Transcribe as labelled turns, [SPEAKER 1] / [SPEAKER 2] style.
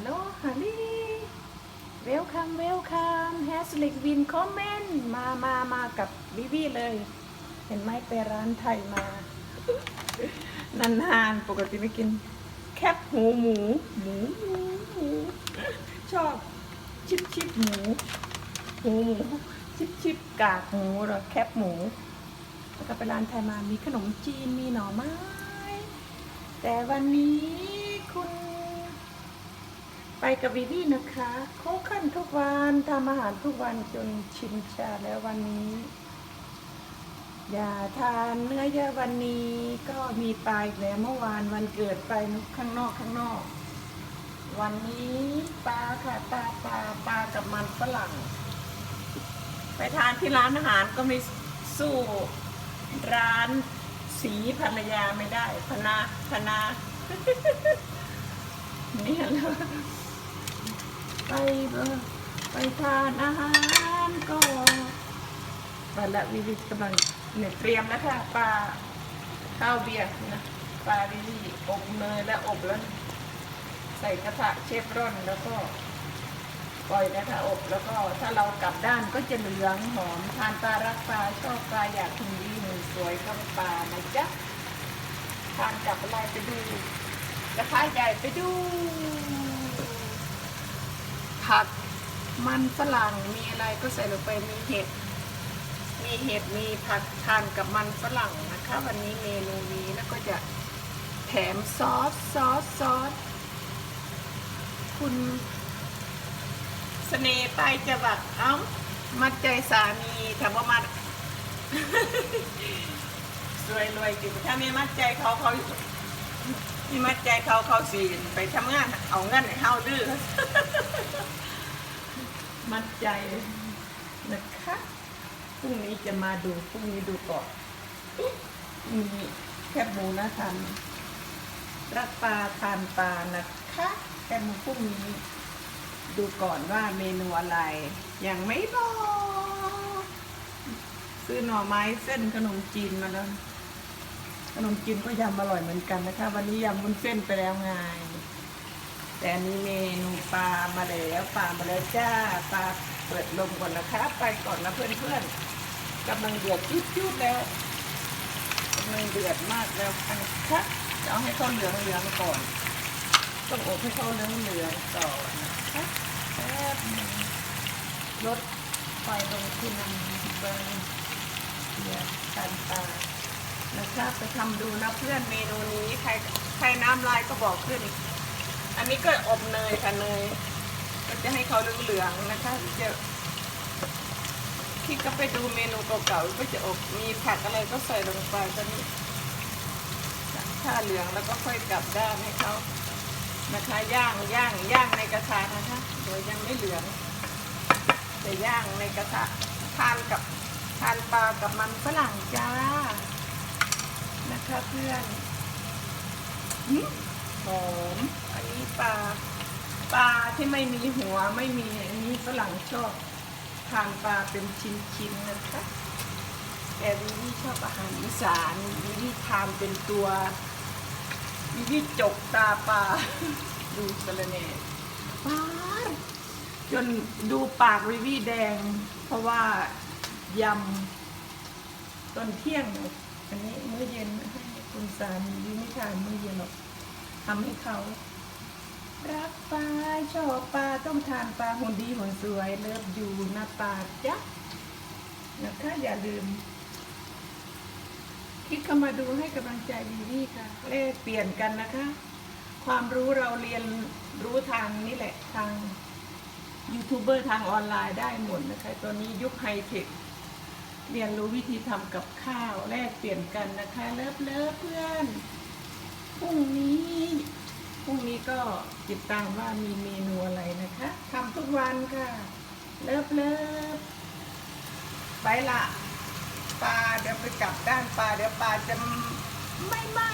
[SPEAKER 1] ลโหลฮัลลีเวลคัมเวลคัมแฮสลิกวินคอมเมนต์มามามากับวิวีเลย เห็นไหมไปร้านไทยมา นานๆ ปกติไม่กิน แคบหูหมูหมูหมูหมูชอบชิบชิบหมูหูหมูชิบชิบกากหมูหรอแคบหมูแล้วก็ไปร้านไทยมามีขนมจีนมีหน่อไม้ แต่วันนี้คุณ ไปกับวิวีนะคะโคขั้นทุกวันทำอาหารทุกวันจนชินชาแล้ววันนี้ อย่าทานเนื้อเยอะวันนี้ก็มีปลาอีกแล้วเมื่อวานวันเกิดไปข้างนอกข้างนอก วันนี้ปลาค่ะปลาปลาปลากับมันฝรั่ง ไปทานที่ร้านอาหารก็ไม่สู้ร้านสีภรรยาไม่ได้พนาพนา เนี่ยแล้ว ไปไปทานอาหารก็ไปละวิวิกำลังเนี่ยเตรียมแล้วค่ะปลาข้าวเบียร์นะปลาวิวิอบเนยและอบแล้ว ใส่กระทะเชฟรอนแล้วก็ปล่อยกระทะอบแล้วก็ถ้าเรากลับด้านก็จะเหลืองหอมทานปลารักปลาชอบปลาอยากกินดีหนึ่งสวยก็ปลานะจ๊ะทานกับอะไรไปดูกระทะใหญ่ไปดู ผัก มันฝรั่งมีอะไรก็ใส่ลงไปมีเห็ด มีเห็ดมีผักทานกับมันฝรั่งนะคะ วันนี้เมนูนี้แล้วก็จะแถมซอสซอสซอสคุณเสน่ห์ไปจะแบบเอ้ามัดใจสามีถามว่ามัดสวยรวยจริงถ้าไม่มัดใจเขาเขา ที่มัดใจเขาเขาสีไปทำงาน เอาเงินให้เฮาดื้อมัดใจนะคะพรุ่งนี้จะมาดูพรุ่งนี้ดูก่อนมีแคบหมูนะทำรักปลาทานปลานะคะแต่หมูพรุ่งนี้ดูก่อนว่าเมนูอะไร ยังไม่บอก ซื้อหน่อไม้เส้นขนมจีนมาแล้ว ขนมจีนก็ยำอร่อยเหมือนกันนะคะ วันนี้ยำวุ้นเส้นไปแล้วไง แต่อันนี้เมนูปลามาแล้วปลามาแล้วจ้าปลาเปิดลมก่อนนะคะ ไปก่อนนะเพื่อนๆกำลังเดือดจุดๆแล้วกำลังเดือดมากแล้วนะคะจะเอาให้เขาเหลืองเหลืองก่อน ต้องอบให้เขาเหลืองเหลืองก่อนนะคะแป๊บนึงลดไฟลงที่น้ำเบอร์เดือดกันตา นะคะไปทำดูนะเพื่อนเมนูนี้ใครใครน้ำลายก็บอกขึ้น อันนี้ก็อบเนยค่ะเนยก็จะให้เขาเหลืองๆนะคะจะที่ก็ไปดูเมนูเก่าๆก็จะอบมีผักอะไรก็ใส่ลงไปก็นี่ถ้าเหลืองแล้วก็ค่อยกลับด้านให้เขานะคะย่างย่างย่างในกระทะนะคะโดยยังไม่เหลืองจะย่างในกระทะทานกับทานปลากับมันฝรั่งจ้า นะคะเพื่อนหืมหอม อันนี้ปลา ปลาที่ไม่มีหัวไม่มี อันนี้ฝรั่งชอบทานปลาเป็นชิ้นๆนะคะ แต่วิวี่ชอบอาหารอีสานวิวี่ทานเป็นตัววิวี่จกตาปลา ดูสะระเน่ปลาจนดูปากวิวี่แดง เพราะว่ายำตอนเที่ยง อันนี้มื้อเย็นให้คุณสามีวิไม่ทานมื้อเย็นหรอกทำให้เขารักปลาชอบปลาต้องทานปลาหุ่นดีหุ่นสวยเลิฟอยู่นะปลาจ๊ะนะคะอย่าลืม คลิกเข้ามาดูให้กำลังใจดีดีค่ะแลกเปลี่ยนกันนะคะ ความรู้เราเรียนรู้ทางนี่แหละทางยูทูบเบอร์ทางออนไลน์ได้หมดนะคะ ตอนนี้ยุคไฮเทค เรียนรู้วิธีทำกับข้าวแลกเปลี่ยนกันนะคะ เลิฟเลิฟเพื่อนพรุ่งนี้พรุ่งนี้ก็ติดตามว่ามีเมนูอะไรนะคะทำทุกวันค่ะ เลิฟเลิฟไปละปลาเดี๋ยวไปกลับด้านปลาเดี๋ยวปลาจะไม่ไหม้